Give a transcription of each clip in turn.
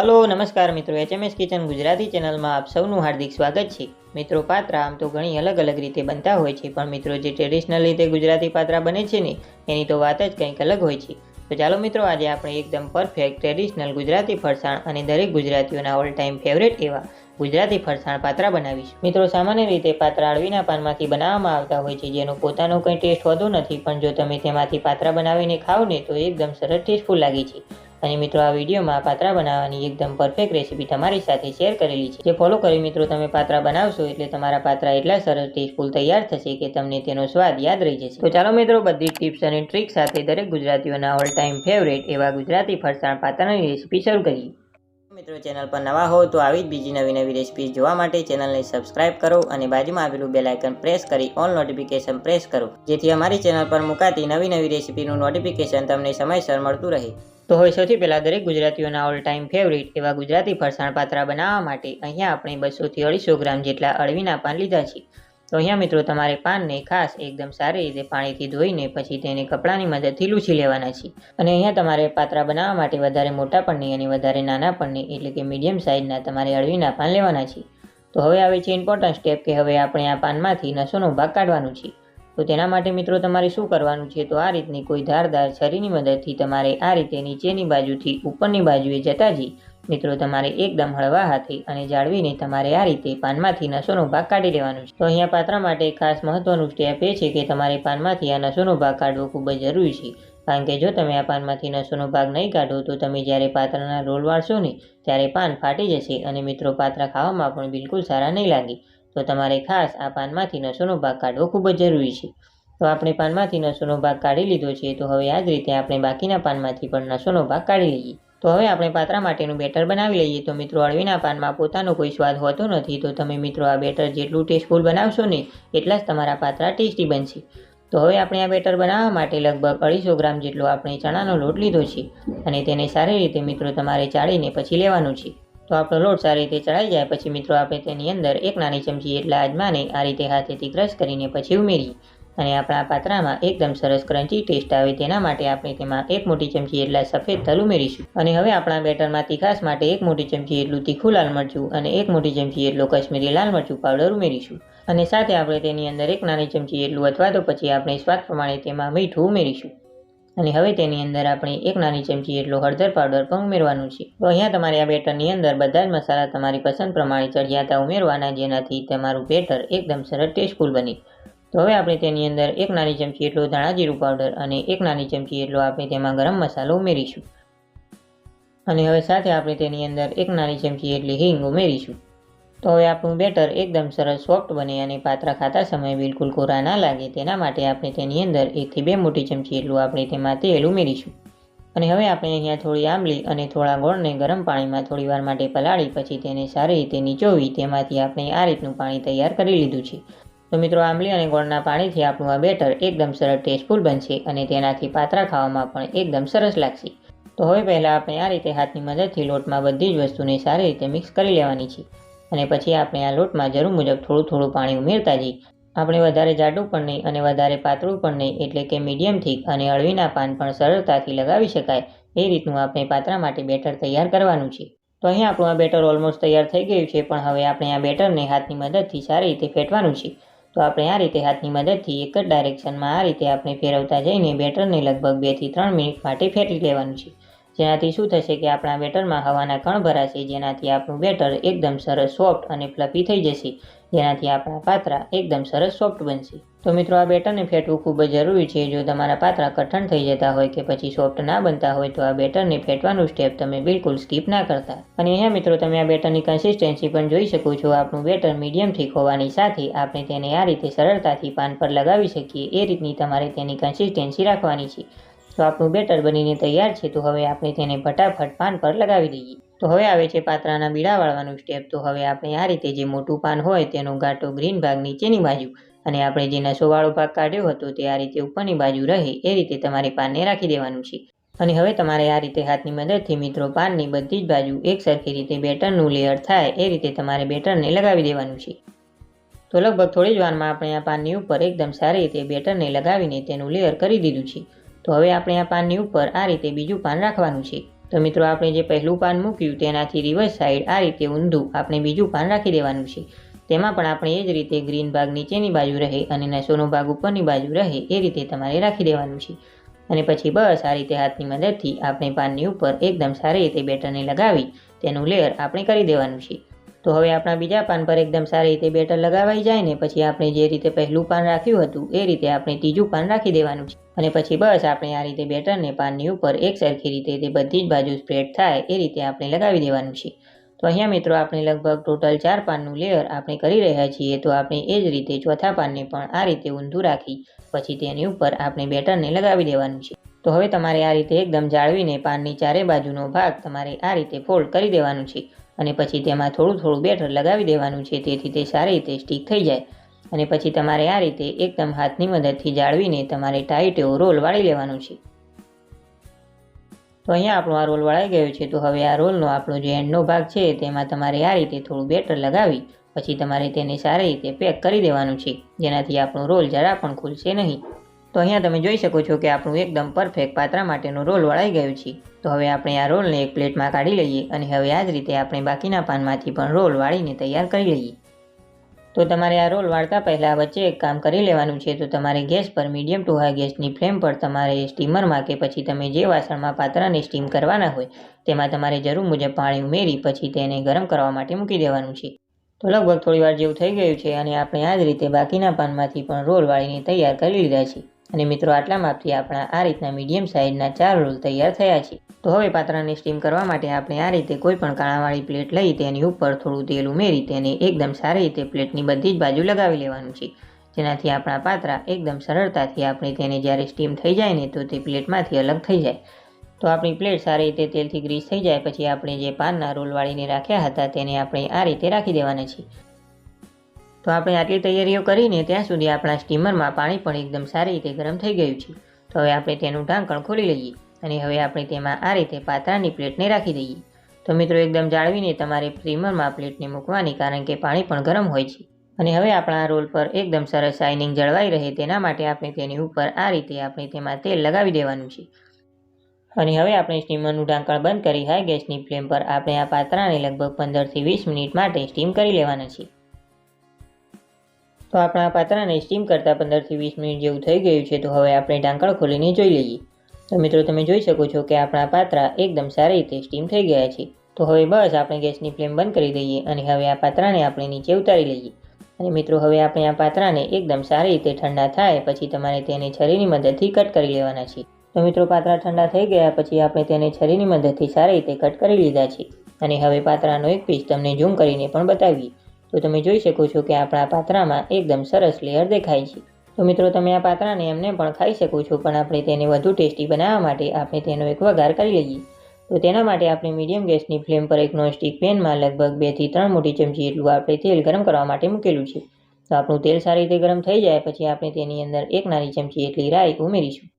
Hello, નમસ્કાર મિત્રો. HMS kitchen Gujarati ચેનલમાં આપ સૌનું હાર્દિક સ્વાગત છે. મિત્રો, પાત્રા આમ તો ઘણી અલગ અલગ રીતે બનતા હોય છે, પણ મિત્રો, જે ટ્રેડિશનલ રીતે ગુજરાતી પાત્રા બને છે ને, એની તો વાત જ કંઈક અલગ હોય છે. તો ચાલો મિત્રો, આજે આપણે એકદમ પરફેક્ટ ટ્રેડિશનલ ગુજરાતી ફરસાણ અને દરેક ગુજરાતીઓના ઓલ ટાઈમ ફેવરેટ એવા ગુજરાતી ફરસાણ પાત્રા બનાવીશું. મિત્રો, સામાન્ય રીતે પાત્રા અળવીના પાનમાંથી બનાવવામાં આવતા હોય છે, જેનો પોતાનો કંઈ ટેસ્ટ હોતો નથી, પણ જો તમે તેમાંથી પાત્રા બનાવીને ખાવ ને, તો એકદમ સરસ ટેસ્ટફુલ લાગે છે. અને મિત્રો, આ વિડીયોમાં પાત્રા બનાવવાની એકદમ પરફેક્ટ રેસીપી તમારી સાથે શેર કરેલી છે. જે ફોલો કરી મિત્રો, તમે પાત્રા બનાવશો એટલે તમારા પાત્રા એટલા સરસ ટેસ્ટફુલ તૈયાર થશે કે તમને તેનો સ્વાદ યાદ રહી જશે. તો ચાલો મિત્રો, બધી ટિપ્સ અને ટ્રિક સાથે દરેક ગુજરાતીઓના ઓલ ટાઈમ ફેવરેટ એવા ગુજરાતી ફરસાણ પાત્રાની રેસીપી શરૂ કરીએ. મિત્રો ચેનલ પર નવા હો તો આવી જ બીજી નવી નવી રેસીપી જોવા માટે ચેનલને સબસ્ક્રાઇબ કરો અને બાજુમાં આવેલું બેલ આઇકન પ્રેસ કરી ઓલ નોટિફિકેશન પ્રેસ કરો, જેથી અમારી ચેનલ પર મુકાતી નવી નવી રેસીપીનું નોટિફિકેશન તમને સમયસર મળતું રહે. તો હવે સૌથી પહેલાં દરેક ગુજરાતીઓના ઓલ ટાઈમ ફેવરિટ એવા ગુજરાતી ફરસાણ પાત્રા બનાવવા માટે અહીંયા આપણે બસોથી અઢીસો ગ્રામ જેટલા અળવીના પાન લીધા છે. તો અહીંયા મિત્રો તમારે પાનને ખાસ એકદમ સારી રીતે પાણીથી ધોઈને પછી તેને કપડાની મદદથી લૂછી લેવાના છે. અને અહીંયા તમારે પાત્રા બનાવવા માટે વધારે મોટા પણની અને વધારે નાના પણની એટલે કે મીડિયમ સાઇઝના તમારે અળવીના પાન લેવાના છે. તો હવે આવે છે ઇમ્પોર્ટન્ટ સ્ટેપ કે હવે આપણે આ પાનમાંથી નસોનો ભાગ કાઢવાનો છે. તો તેના માટે મિત્રો તમારે શું કરવાનું છે? તો આ રીતની કોઈ ધારદાર છરીની મદદથી તમારે આ રીતે નીચેની બાજુથી ઉપરની બાજુએ જતા જઈ. મિત્રો, તમારે એકદમ હળવા હાથે અને જાળવીને તમારે આ રીતે પાનમાંથી નસોનો ભાગ કાઢી લેવાનો છે. તો અહીંયા પાત્રા માટે ખાસ મહત્વનું સ્ટેપ એ છે કે તમારે પાનમાંથી આ નસોનો ભાગ કાઢવો ખૂબ જ જરૂરી છે. કારણ કે જો તમે આ પાનમાંથી નસોનો ભાગ નહીં કાઢો, તો તમે જ્યારે પાત્રાના રોલ વાળશો ને, ત્યારે પાન ફાટી જશે અને મિત્રો પાત્રા ખાવામાં પણ બિલકુલ સારા નહીં લાગે. તો તમારે ખાસ આ પાનમાંથી નસોનો ભાગ કાઢવો ખૂબ જ જરૂરી છે. તો આપણે પાનમાંથી નસોનો ભાગ કાઢી લીધો છે, તો હવે આ જ રીતે આપણે બાકીના પાનમાંથી પણ નસોનો ભાગ કાઢી લઈએ. તો હવે આપણે પાત્રા માટેનું બેટર બનાવી લઈએ. તો મિત્રો, અળવીના પાનમાં પોતાનો કોઈ સ્વાદ હોતો નથી. તો તમે મિત્રો, આ બેટર જેટલું ટેસ્ટફુલ બનાવશો ને, એટલા જ તમારા પાત્રા ટેસ્ટી બનશે. તો હવે આપણે આ બેટર બનાવવા માટે લગભગ અઢીસો ગ્રામ જેટલો આપણે ચણાનો લોટ લીધો છે. અને તેને સારી રીતે મિત્રો તમારે ચાળીને પછી લેવાનું છે. તો આપણો લોટ સારી રીતે ચડાઈ જાય, પછી મિત્રો આપણે તેની અંદર એક નાની ચમચી એટલા અજમાને આ રીતે હાથેથી ક્રશ કરીને પછી ઉમેરીએ. અને આપણા પાત્રામાં એકદમ સરસ ક્રન્ચી ટેસ્ટ આવે તેના માટે આપણે તેમાં એક મોટી ચમચી એટલા સફેદ તલ ઉમેરીશું. અને હવે આપણા બેટરમાં તીખાસ માટે એક મોટી ચમચી એટલું તીખું લાલ મરચું અને એક મોટી ચમચી એટલો કશ્મીરી લાલ મરચું પાવડર ઉમેરીશું. અને સાથે આપણે તેની અંદર એક નાની ચમચી એટલું અથવા તો પછી આપણે સ્વાદ પ્રમાણે તેમાં મીઠું ઉમેરીશું. અને હવે તેની અંદર આપણે એક નાની ચમચી એટલો હળદર પાવડર પણ ઉમેરવાનું છે. તો અહીંયા તમારે આ બેટરની અંદર બધા જ મસાલા તમારી પસંદ પ્રમાણે ચડિયાતા ઉમેરવાના, જેનાથી તમારું બેટર એકદમ સરસ ટેસ્ટફુલ બને. તો હવે આપણે તેની અંદર એક નાની ચમચી એટલો ધાણા જીરું પાવડર અને એક નાની ચમચી એટલો આપણે તેમાં ગરમ મસાલો ઉમેરીશું. અને હવે સાથે આપણે તેની અંદર એક નાની ચમચી એટલી હિંગ ઉમેરીશું. તો હવે આપણું બેટર એકદમ સરસ સોફ્ટ બને અને પાત્રા ખાતા સમયે બિલકુલ કોરા ના લાગે. તેના માટે આપણે તેની અંદર એકથી બે મોટી ચમચી એટલું આપણે તેમાં તેલ ઉમેરીશું. અને હવે આપણે અહીંયા થોડી આંબલી અને થોડા ગોળને ગરમ પાણીમાં થોડી વાર માટે પલાળી, પછી તેને સારી રીતે નીચોવી તેમાંથી આપણે આ રીતનું પાણી તૈયાર કરી લીધું છે. તો મિત્રો, આંબલી અને ગોળના પાણીથી આપણું આ બેટર એકદમ સરસ ટેસ્ટફુલ બનશે અને તેનાથી પાત્રા ખાવામાં પણ એકદમ સરસ લાગશે. તો હવે પહેલાં આપણે આ રીતે હાથની મદદથી લોટમાં બધી જ વસ્તુને સારી રીતે મિક્સ કરી લેવાની છે. અને પછી આપણે આ લોટમાં જરૂર મુજબ થોડું થોડું પાણી ઉમેરતા જઈ. આપણે વધારે જાડું પણ નહીં અને વધારે પાતળું પણ નહીં, એટલે કે મીડિયમ થીક અને અળવીના પાન પણ સરળતાથી લગાવી શકાય. એ રીતનું આપણે પાત્રા માટે બેટર તૈયાર કરવાનું છે. તો અહીં આપણું આ બેટર ઓલમોસ્ટ તૈયાર થઈ ગયું છે, પણ હવે આપણે આ બેટરને હાથની મદદથી સારી રીતે ફેટવાનું છે. તો આપણે આ રીતે હાથની મદદથી એક જ ડાયરેક્શનમાં આ રીતે આપણે ફેરવતા જઈને બેટરને લગભગ બેથી ત્રણ મિનિટ માટે ફેરવી લેવાનું છે. જેનાથી શું થશે કે આપણા બેટરમાં હવાના કણ ભરાશે, જેનાથી આપણું બેટર એકદમ સરસ સોફ્ટ અને ફ્લફી થઈ જશે, જેનાથી આપણા પાત્રા એકદમ સરસ સોફ્ટ બનશે. તો મિત્રો, આ બેટરને ફેટવું ખૂબ જ જરૂરી છે. જો તમારા પાત્રા કઠણ થઈ જતા હોય કે પછી સોફ્ટ ના બનતા હોય, તો આ બેટરને ફેટવાનું સ્ટેપ તમે બિલકુલ સ્કીપ ના કરતા. અને અહીંયા મિત્રો, તમે આ બેટરની કન્સિસ્ટન્સી પણ જોઈ શકો છો. આપણું બેટર મીડિયમ થીક હોવાની સાથે આપણે તેને આ રીતે સરળતાથી પાન પર લગાવી શકીએ. એ રીતની તમારે તેની કન્સિસ્ટન્સી રાખવાની છે. તો આપણું બેટર બનીને તૈયાર છે, તો હવે આપણે તેને ફટાફટ પાન પર લગાવી દઈએ. તો હવે આવે છે પાત્રાના બીડા વાળવાનું સ્ટેપ તો હવે આપણે આ રીતે જે મોટું પાન હોય તેનો ગાંટો ગ્રીન ભાગ નીચેની બાજુ અને આપણે જે નસોવાળો ભાગ કાઢ્યો હતો તે આ રીતે ઉપરની બાજુ રહે, એ રીતે તમારે પાનને રાખી દેવાનું છે. અને હવે તમારે આ રીતે હાથની મદદથી મિત્રો પાનની બધી જ બાજુ એક સરખી રીતે બેટરનું લેયર થાય, એ રીતે તમારે બેટરને લગાવી દેવાનું છે. તો લગભગ થોડી જ વારમાં આપણે આ પાનની ઉપર એકદમ સારી રીતે બેટરને લગાવીને તેનું લેયર કરી દીધું છે. તો હવે આપણે આ પાનની ઉપર આ રીતે બીજું પાન રાખવાનું છે. તો મિત્રો, આપણે જે પહેલું પાન મૂક્યું તેનાથી રિવર્સ સાઈડ આ રીતે ઊંધું આપણે બીજું પાન રાખી દેવાનું છે. તેમાં પણ આપણે એ જ રીતે ગ્રીન ભાગ નીચેની બાજુ રહે અને નસોનો ભાગ ઉપરની બાજુ રહે એ રીતે તમારે રાખી દેવાનું છે. અને પછી બસ આ રીતે હાથની મદદથી આપણે પાનની ઉપર એકદમ સારી રીતે બેટરને લગાવી તેનું લેયર આપણે કરી દેવાનું છે. તો હવે આપણા બીજા પાન પર એકદમ સારી રીતે બેટર લગાવાઈ જાય ને પછી આપણે જે રીતે પહેલું પાન રાખ્યું હતું, એ રીતે આપણે ત્રીજું પાન રાખી દેવાનું છે. અને પછી બસ આપણે આ રીતે બેટરને પાનની ઉપર એક સરખી રીતે તે બધી જ બાજુ સ્પ્રેડ થાય એ રીતે આપણે લગાવી દેવાનું છે. તો અહીંયા મિત્રો આપણે લગભગ ટોટલ ચાર પાનનું લેયર આપણે કરી રહ્યા છીએ, તો આપણે એ જ રીતે ચોથા પાનને પણ આ રીતે ઊંધું રાખી પછી તેની ઉપર આપણે બેટરને લગાવી દેવાનું છે. તો હવે તમારે આ રીતે એકદમ જાળવીને પાનની ચારે બાજુનો ભાગ તમારે આ રીતે ફોલ્ડ કરી દેવાનું છે. અને પછી તેમાં થોડું થોડું બેટર લગાવી દેવાનું છે, તેથી તે સારી રીતે સ્ટીક થઈ જાય. અને પછી તમારે આ રીતે એકદમ હાથની મદદથી જાળવીને તમારે ટાઈટ એવો રોલ વાળી લેવાનો છે. તો અહીંયા આપણો આ રોલ વળાઈ ગયો છે, તો હવે આ રોલનો આપણો જે એન્ડનો ભાગ છે, તેમાં તમારે આ રીતે થોડું બેટર લગાવી, પછી તમારે તેને સારી રીતે પેક કરી દેવાનું છે, જેનાથી આપણો રોલ જરા પણ ખુલશે નહીં. તો અહીંયા તમે જોઈ શકો છો કે આપણું એકદમ પરફેક્ટ પાત્રા માટેનો રોલ વળાઈ ગયું છે. તો હવે આપણે આ રોલને એક પ્લેટમાં કાઢી લઈએ અને હવે આ જ રીતે આપણે બાકીના પાનમાંથી પણ રોલ વાળીને તૈયાર કરી લઈએ. તો તમારે આ રોલ વાળતા પહેલાં વચ્ચે એક કામ કરી લેવાનું છે, તો તમારે ગેસ પર મીડિયમ ટુ હાઈ ગેસની ફ્લેમ પર તમારે સ્ટીમરમાં કે પછી તમે જે વાસણમાં પાત્રાને સ્ટીમ કરવાના હોય, તેમાં તમારે જરૂર મુજબ પાણી ઉમેરી પછી તેને ગરમ કરવા માટે મૂકી દેવાનું છે. તો લગભગ થોડી વાર જેવું થઈ ગયું છે અને આપણે આ જ રીતે બાકીના પાનમાંથી પણ રોલ વાળીને તૈયાર કરી લીધા છે. અને મિત્રો, આટલા માપથી આપણા આ રીતના મીડિયમ સાઇઝના ચાર રોલ તૈયાર થયા છે. તો હવે પાત્રાને સ્ટીમ કરવા માટે આપણે આ રીતે કોઈ પણ કાણાવાળી પ્લેટ લઈ તેની ઉપર થોડું તેલ ઉમેરી તેને એકદમ સારી રીતે પ્લેટની બધી જ બાજુ લગાવી લેવાનું છે. જેનાથી આપણા પાત્રા એકદમ સરળતાથી આપણે તેને જ્યારે સ્ટીમ થઈ જાય ને તો તે પ્લેટમાંથી અલગ થઈ જાય. તો આપણી પ્લેટ સારી રીતે તેલથી ગ્રીસ થઈ જાય, પછી આપણે જે પાનના રોલ વાળીને રાખ્યા હતા તેને આપણે આ રીતે રાખી દેવાના છે તો આપણે આટલી તૈયારીઓ કરીને ત્યાં સુધી આપણા સ્ટીમરમાં પાણી પણ એકદમ સારી રીતે ગરમ થઈ ગયું છે. તો હવે આપણે તેનું ઢાંકણ ખોલી લઈએ અને હવે આપણે તેમાં આ રીતે પાત્રાની પ્લેટને રાખી દઈએ. તો મિત્રો એકદમ જાળવીને તમારે સ્ટીમરમાં પ્લેટને મૂકવાની કારણ કે પાણી પણ ગરમ હોય છે. અને હવે આપણા રોલ પર એકદમ સરસ શાઇનિંગ જળવાઈ રહે તેના માટે આપણે તેની ઉપર આ રીતે આપણે તેમાં તેલ લગાવી દેવાનું છે. અને હવે આપણે સ્ટીમરનું ઢાંકણ બંધ કરી હાઈ ગેસની ફ્લેમ પર આપણે આ પાત્રાને લગભગ પંદરથી વીસ મિનિટ માટે સ્ટીમ કરી લેવાના છે તો આપણા પાત્રાને સ્ટીમ કરતાં પંદરથી વીસ મિનિટ જેવું થઈ ગયું છે, તો હવે આપણે ઢાંકણ ખોલીને જોઈ લઈએ. તો મિત્રો, તમે જોઈ શકો છો કે આપણા પાત્રા એકદમ સારી રીતે સ્ટીમ થઈ ગયા છે. તો હવે બસ આપણે ગેસની ફ્લેમ બંધ કરી દઈએ અને હવે આ પાત્રાને આપણે નીચે ઉતારી લઈએ. અને મિત્રો, હવે આપણે આ પાત્રાને એકદમ સારી રીતે ઠંડા થાય પછી તમારે તેને છરીની મદદથી કટ કરી લેવાના છે. તો મિત્રો, પાત્રા ઠંડા થઈ ગયા પછી આપણે તેને છરીની મદદથી સારી રીતે કટ કરી લીધા છે. અને હવે પાત્રાનો એક પીસ તમને ઝૂમ કરીને પણ બતાવીએ. તો તમે જોઈ શકો છો કે આપણા પાત્રામાં એકદમ સરસ લેયર દેખાય છે. તો મિત્રો, તમે આ પાત્રાને એમને પણ ખાઈ શકો છો, પણ આપણે તેને વધુ ટેસ્ટી બનાવવા માટે આપણે તેનો એક વઘાર કરી લઈએ. તો તેના માટે આપણે મીડિયમ ગેસની ફ્લેમ પર એક નોનસ્ટિક પેનમાં લગભગ બેથી ત્રણ મોટી ચમચી એટલું આપણે તેલ ગરમ કરવા માટે મૂકેલું છે. તો આપણું તેલ સારી રીતે ગરમ થઈ જાય પછી આપણે તેની અંદર એક નાની ચમચી એટલી રાઈ ઉમેરીશું.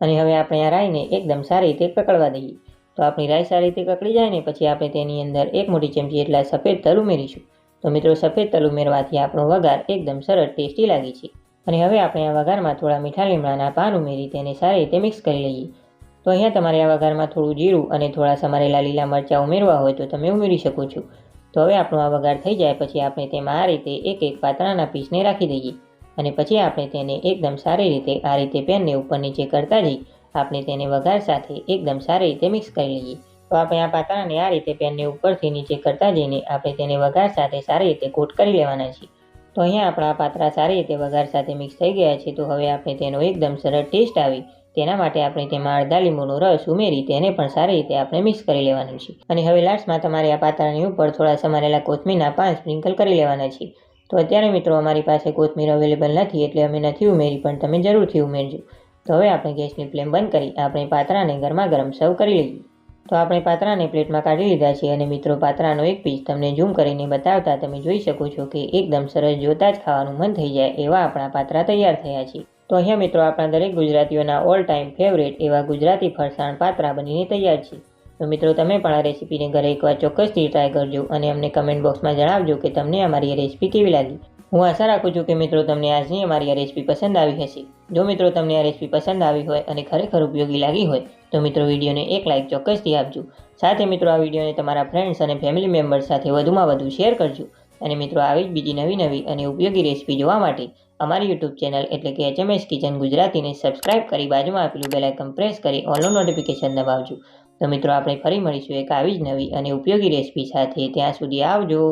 અને હવે આપણે આ રાઈને એકદમ સારી રીતે કકડવા દઈએ. તો આપણી રાઈ સારી રીતે કકડી જાય ને પછી આપણે તેની અંદર એક મોટી ચમચી એટલા સફેદ તલ ઉમેરીશું. તો મિત્રો, સફેદ તલ ઉમેરવાથી આપણો વઘાર એકદમ સરળ ટેસ્ટી લાગે છે. અને હવે આપણે આ વઘારમાં થોડા મીઠા લીમડાના પાન ઉમેરી તેને સારી રીતે મિક્સ કરી લઈએ. તો અહીંયા તમારે આ વઘારમાં થોડું જીરું અને થોડા સમારેલા લીલા મરચાં ઉમેરવા હોય તો તમે ઉમેરી શકો છો. તો હવે આપણો આ વઘાર થઈ જાય પછી આપણે તેમાં આ રીતે એક એક પાતળાના પીસને રાખી દઈએ. અને પછી આપણે તેને એકદમ સારી રીતે આ રીતે પેનને ઉપર નીચે કરતા જઈ આપણે તેને વઘાર સાથે એકદમ સારી રીતે મિક્સ કરી લઈએ. તો આપણે આ પાતળાને આ રીતે પેનને ઉપરથી નીચે કરતા જઈને આપણે તેને વઘાર સાથે સારી રીતે કોટ કરી લેવાના છીએ. તો અહીંયા આપણા પાત્રા સારી રીતે વઘાર સાથે મિક્સ થઈ ગયા છે, તો હવે આપણે તેનો એકદમ સરળ ટેસ્ટ આવે. તેના માટે આપણે તેમાં અડધા લીંબુનો રસ ઉમેરી તેને પણ સારી રીતે આપણે મિક્સ કરી લેવાનું છે. અને હવે લાસ્ટમાં તમારે આ પાત્રાની ઉપર થોડા સમારેલા કોથમીરના પાન સ્પ્રિંકલ કરી લેવાના છે. તો અત્યારે મિત્રો અમારી પાસે કોથમીર અવેલેબલ નથી, એટલે અમે નથી ઉમેરી, પણ તમે જરૂરથી ઉમેરજો. તો હવે આપણે ગેસની ફ્લેમ બંધ કરી આપણે પાત્રાને ગરમા ગરમ સર્વ કરી લઈએ. તો આપણે પાત્રાને પ્લેટમાં કાઢી લીધા છે અને મિત્રો, પાત્રાનો એક પીસ તમને ઝૂમ કરીને બતાવતા તમે જોઈ શકો છો કે એકદમ સરસ જોતા જ ખાવાનું મન થઈ જાય એવા આપણા પાત્રા તૈયાર થયા છે. તો અહીંયા મિત્રો, આપણા દરેક ગુજરાતીઓના ઓલ ટાઈમ ફેવરેટ એવા ગુજરાતી ફરસાણ પાત્રા બનીને તૈયાર છે. તો મિત્રો, તમે પણ આ રેસીપીને ઘરે એકવાર ચોક્કસથી ટ્રાય કરજો અને અમને કમેન્ટ બોક્સમાં જણાવજો કે તમને અમારી રેસીપી કેવી લાગી. હું આશા રાખું છું કે મિત્રો, તમને આજની અમારી આ રેસીપી પસંદ આવી હશે. જો મિત્રો, તમને આ રેસીપી પસંદ આવી હોય અને ખરેખર ઉપયોગી લાગી હોય તો મિત્રો, વિડીયોને એક લાઇક ચોક્કસથી આપજો. સાથે મિત્રો, આ વિડીયોને તમારા ફ્રેન્ડ્સ અને ફેમિલી મેમ્બર્સ સાથે વધુમાં વધુ શેર કરજો. અને મિત્રો, આવી જ બીજી નવી નવી અને ઉપયોગી રેસીપી જોવા માટે અમારી યુટ્યુબ ચેનલ એટલે કે એચએમએસ કિચન ગુજરાતીને સબસ્ક્રાઇબ કરી બાજુમાં આપેલું બેલાઇકન પ્રેસ કરી ઓલનો નોટિફિકેશન દબાવજો. તો મિત્રો, આપણે ફરી મળીશું એક આવી જ નવી અને ઉપયોગી રેસીપી સાથે. ત્યાં સુધી આવજો.